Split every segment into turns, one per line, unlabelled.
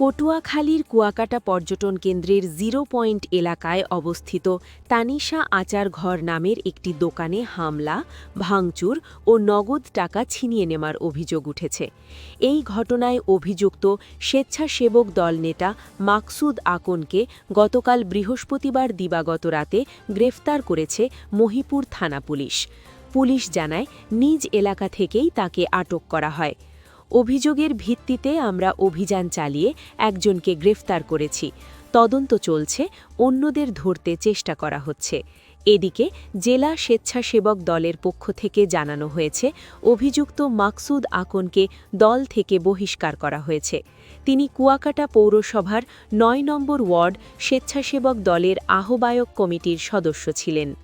পটুয়াখালীর কুয়াকাটা পর্যটন কেন্দ্রের জিরো পয়েন্ট এলাকায় অবস্থিত তানিশা আচার ঘর নামের একটি দোকানে হামলা, ভাঙচুর ও নগদ টাকা ছিনিয়ে নেওয়ার অভিযোগ উঠেছে। এই ঘটনায় অভিযুক্ত স্বেচ্ছাসেবক দল নেতা মাকসুদ আকনকে গতকাল বৃহস্পতিবার দিবাগত রাতে গ্রেফতার করেছে মহিপুর থানা পুলিশ। পুলিশ জানায়, নিজ এলাকা থেকেই তাকে আটক করা হয়। অভিযোগের ভিত্তিতে আমরা অভিযান চালিয়ে একজনকে গ্রেফতার করেছি। তদন্ত চলছে, অন্যদের ধরতে চেষ্টা করা হচ্ছে। এদিকে জেলা স্বেচ্ছাসেবক দলের পক্ষ থেকে জানানো হয়েছে, অভিযুক্ত মাকসুদ আকনকে দল থেকে বহিষ্কার করা হয়েছে। তিনি কুয়াকাটা পৌরসভার নয় নম্বর ওয়ার্ড স্বেচ্ছাসেবক দলের আহ্বায়ক কমিটির সদস্য ছিলেন।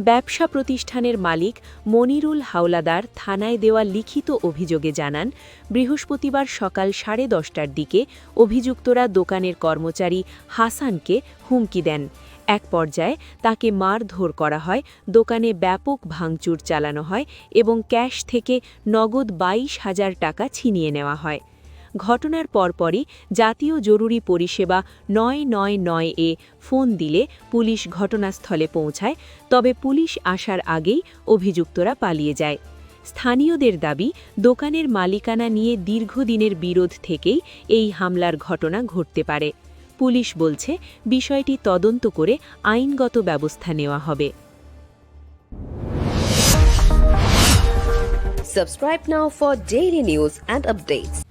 ব্যবসা প্রতিষ্ঠানের মালিক মনিরুল হাওলাদার থানায় দেওয়া লিখিত অভিযোগে জানান, বৃহস্পতিবার সকাল সাড়ে দশটার দিকে অভিযুক্তরা দোকানের কর্মচারী হাসানকে হুমকি দেন। এক পর্যায়ে তাকে মারধর করা হয়, দোকানে ব্যাপক ভাঙচুর চালানো হয় এবং ক্যাশ থেকে নগদ বাইশ হাজার টাকা ছিনিয়ে নেওয়া হয়। ঘটনার পরপরই জাতীয় জরুরি পরিষেবা নয় নয় নয় এ ফোন দিলে পুলিশ ঘটনাস্থলে পৌঁছায়, তবে পুলিশ আসার আগেই অভিযুক্তরা পালিয়ে যায়। স্থানীয়দের দাবি, দোকানের মালিকানা নিয়ে দীর্ঘদিনের বিরোধ থেকেই এই হামলার ঘটনা ঘটতে পারে। পুলিশ বলছে, বিষয়টি তদন্ত করে আইনগত ব্যবস্থা নেওয়া হবে।
Subscribe now for daily news and updates.